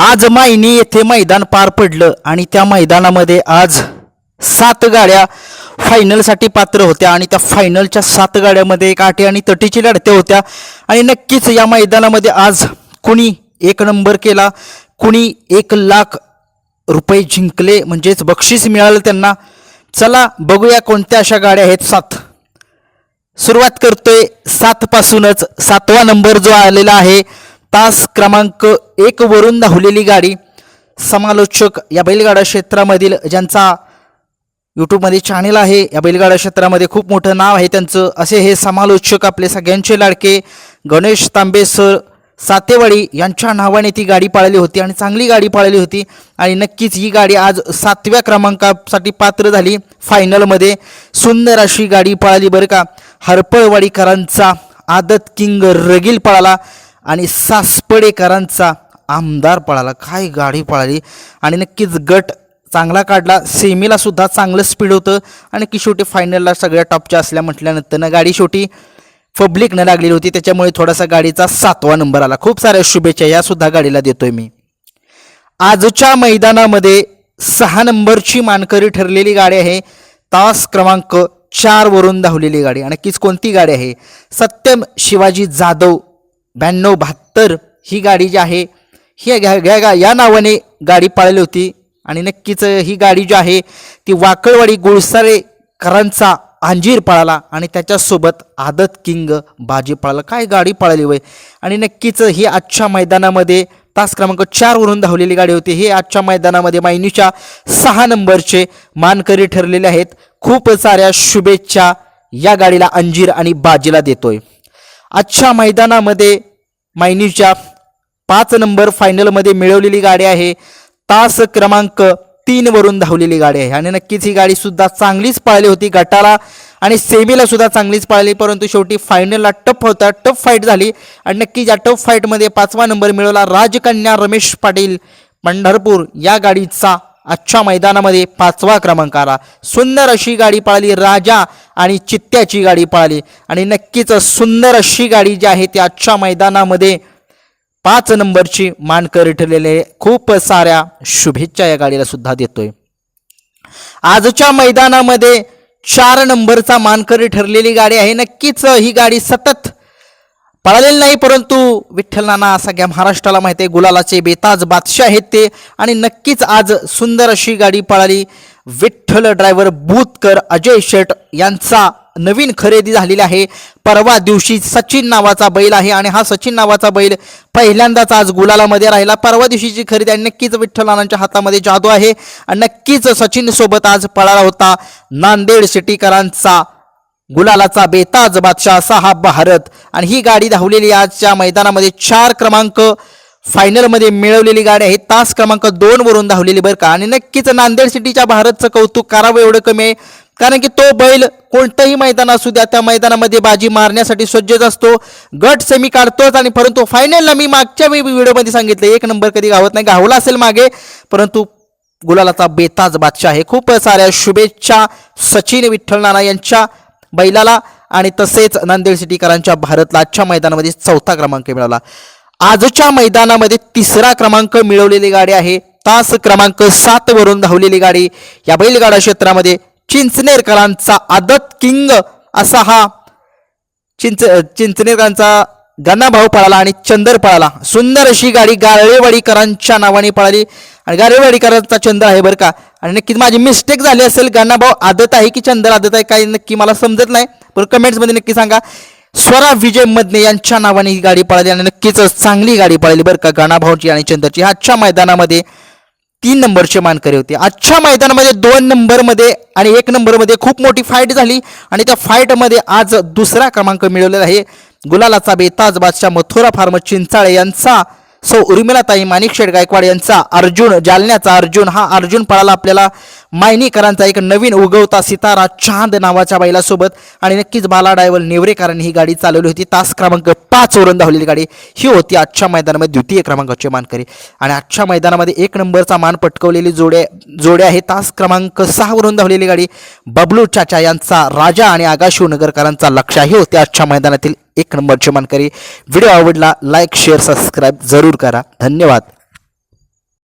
आज मायनी येथे मैदान पार पडलं आणि त्या मैदानामध्ये आज सात गाड्या फायनलसाठी पात्र होत्या आणि त्या फायनलच्या सात गाड्यामध्ये एक आटी आणि तटीची लढत्या होत्या. आणि नक्कीच या मैदानामध्ये आज कुणी एक नंबर केला कुणी एक लाख रुपये जिंकले म्हणजेच बक्षीस मिळालं त्यांना. चला बघूया कोणत्या अशा गाड्या आहेत सात. सुरुवात करतोय सातपासूनच. सातवा नंबर जो आलेला आहे तास क्रमांक एक वरून धावलेली गाडी समालोचक या बैलगाडा क्षेत्रामधील ज्यांचा यूट्यूबमध्ये चॅनेल आहे या बैलगाडा क्षेत्रामध्ये खूप मोठं नाव आहे त्यांचं. असे हे समालोचक आपले सगळ्यांचे लाडके गणेश तांबे सर सातेवाडी यांच्या नावाने ती गाडी पाळली होती आणि चांगली गाडी पाळली होती. आणि नक्कीच ही गाडी आज सातव्या क्रमांकासाठी पात्र झाली फायनलमध्ये. सुंदर अशी गाडी पळाली बरं का. हरपळवाडीकरांचा आदत किंग रगील पळाला. आणि सासपडेकरांचा आमदार पळाला काय गाडी पळाली. आणि नक्कीच गट चांगला काढला. सेमीला सुद्धा चांगलं स्पीड होतं. आणि की शेवटी फायनलला सगळ्या टॉपच्या असल्या म्हटल्यानंतरनं गाडी शेवटी पब्लिकनं लागलेली होती. त्याच्यामुळे थोडासा गाडीचा सातवा नंबर आला. खूप साऱ्या शुभेच्छा या सुद्धा गाडीला देतोय मी. आजच्या मैदानामध्ये सहा नंबरची मानकरी ठरलेली गाडी आहे. तास क्रमांक चार वरून धावलेली गाडी. आणि नक्कीच कोणती गाडी आहे? सत्यम शिवाजी जाधव ब्याण्णव बहात्तर ही गाडी जी आहे ही घ्या घ्या या नावाने गाडी पाळली होती. आणि नक्कीच ही गाडी जी आहे ती वाकळवाडी गुळसारेकरांचा अंजीर पळाला आणि त्याच्यासोबत आदत किंग बाजी पळाला. काय गाडी पळाली वय? आणि नक्कीच ही आजच्या मैदानामध्ये तास क्रमांक चारवरून धावलेली गाडी होती. हे आजच्या मैदानामध्ये मायनीच्या सहा नंबरचे मानकरी ठरलेले आहेत. खूप साऱ्या शुभेच्छा या गाडीला अंजीर आणि बाजीला देतोय. आजच्या मैदानामध्ये मायनीच्या पाच नंबर फायनलमध्ये मिळवलेली गाडी आहे. तास क्रमांक तीनवरून धावलेली गाडी आहे. आणि नक्कीच ही गाडी सुद्धा चांगलीच पाळली होती गटाला आणि सेमीला सुद्धा चांगलीच पाळली परंतु शेवटी फायनलला टफ होता टफ फाईट झाली. आणि नक्कीच या टफ फाईटमध्ये पाचवा नंबर मिळवला राजकन्या रमेश पाटील पंढरपूर. या गाडीचा आजच्या मैदानामध्ये पाचवा क्रमांक आला सुंदर अशी गाडी पाळली राजा आणि चित्त्याची गाडी पळाली. आणि नक्कीच सुंदर अशी गाडी जी आहे ती आजच्या मैदानामध्ये पाच नंबरची मानकरी ठरलेले खूप साऱ्या शुभेच्छा या गाडीला सुद्धा देतोय. आजच्या मैदानामध्ये चार नंबरचा मानकरी ठरलेली गाडी आहे. नक्कीच ही गाडी सतत पळालेली नाही परंतु विठ्ठल नाना सगळ्या महाराष्ट्राला माहिती आहे गुलालाचे बेताज बादशाह आहेत ते. आणि नक्कीच आज सुंदर अशी गाडी पळाली. विठ्ठल ड्रायव्हर बूतकर अजय शेट यांचा नवीन खरेदी झालेली आहे. परवा दिवशी सचिन नावाचा बैल आहे आणि हा सचिन नावाचा बैल पहिल्यांदाच आज गुलालामध्ये राहिला. परवा दिवशीची खरेदी आणि नक्कीच विठ्ठलानांच्या हातामध्ये जादू आहे आणि नक्कीच सचिन सोबत आज पळाला होता नांदेड सिटीकरांचा गुलालाचा बेताज बादशाह असा हा भारत. आणि ही गाडी धावलेली आजच्या मैदानामध्ये चार क्रमांक फायनलमध्ये मिळवलेली गाडी आहे. तास क्रमांक दोन वरून धावलेली बरं का. आणि नक्कीच नांदेड सिटीच्या भारतचं कौतुक करावं एवढं कमी आहे. कारण की तो बैल कोणतंही मैदान असू द्या त्या मैदानामध्ये बाजी मारण्यासाठी सज्जच असतो. गट सेमी काढतोच आणि परंतु फायनलला मी मागच्या मी व्हिडिओमध्ये सांगितलं एक नंबर कधी गावत नाही गावला असेल मागे. परंतु गुलालाचा बेताज बादशाह आहे. खूप साऱ्या शुभेच्छा सचिन विठ्ठल नाना यांच्या बैलाला. आणि तसेच नांदेड सिटीकरांच्या भारतला आजच्या मैदानामध्ये चौथा क्रमांक मिळाला. आजच्या मैदानामध्ये तिसरा क्रमांक मिळवलेली गाडी आहे. तास क्रमांक सात वरून धावलेली गाडी. या बैलगाडा क्षेत्रामध्ये चिंचनेरकरांचा आदत किंग असा हा चिंच चिंचनेरकरांचा गणाभाऊ पळाला आणि चंदर पळाला. सुंदर अशी गाडी गारळेवाडीकरांच्या नावाने पळाली. आणि गारळेवाडीकरांचा चंद्र आहे बरं का. आणि नक्कीच माझी मिस्टेक झाली असेल. गणाभाऊ आदत आहे की चंदर आदत आहे? काही नक्की मला समजत नाही. पण कमेंट्समध्ये नक्की सांगा. स्वरा विजय मदने यांच्या नावाने ही गाडी पळाली आणि नक्कीच चांगली गाडी पळाली बरं का गाणाभाऊची आणि चंदरची आजच्या मैदानामध्ये तीन नंबरचे मानकरी होते. आजच्या मैदानामध्ये दोन नंबरमध्ये आणि एक नंबरमध्ये खूप मोठी फाईट झाली आणि त्या फाईटमध्ये आज दुसरा क्रमांक मिळवलेला आहे. गुलालाचा बेताज बादशाह मथुरा फार्म चिंचाळे यांचा सौ उर्मिलाताई माणिकशेठ गायकवाड यांचा अर्जुन जालन्याचा अर्जुन. हा अर्जुन पळाला आपल्याला मायनीकरांचा एक नवीन उगवता सितारा चांद नावाच्या बैलासोबत आणि नक्कीच बाला डायवल नेवरेकरांनी ही गाडी चालवली होती. तास क्रमांक पाच वरून धावलेली गाडी ही होती आजच्या मैदानामध्ये द्वितीय क्रमांकाची मानकरी. आणि आजच्या मैदानामध्ये एक नंबरचा मान पटकवलेली जोड्या जोड्या आहे तास क्रमांक सहावरून धावलेली गाडी बबलू चाचा यांचा राजा आणि आगाशिव नगरकरांचा लक्ष ही होती आजच्या मैदानातील एक नंबरची मानकरी. व्हिडिओ आवडला लाईक शेअर सबस्क्राईब जरूर करा. धन्यवाद.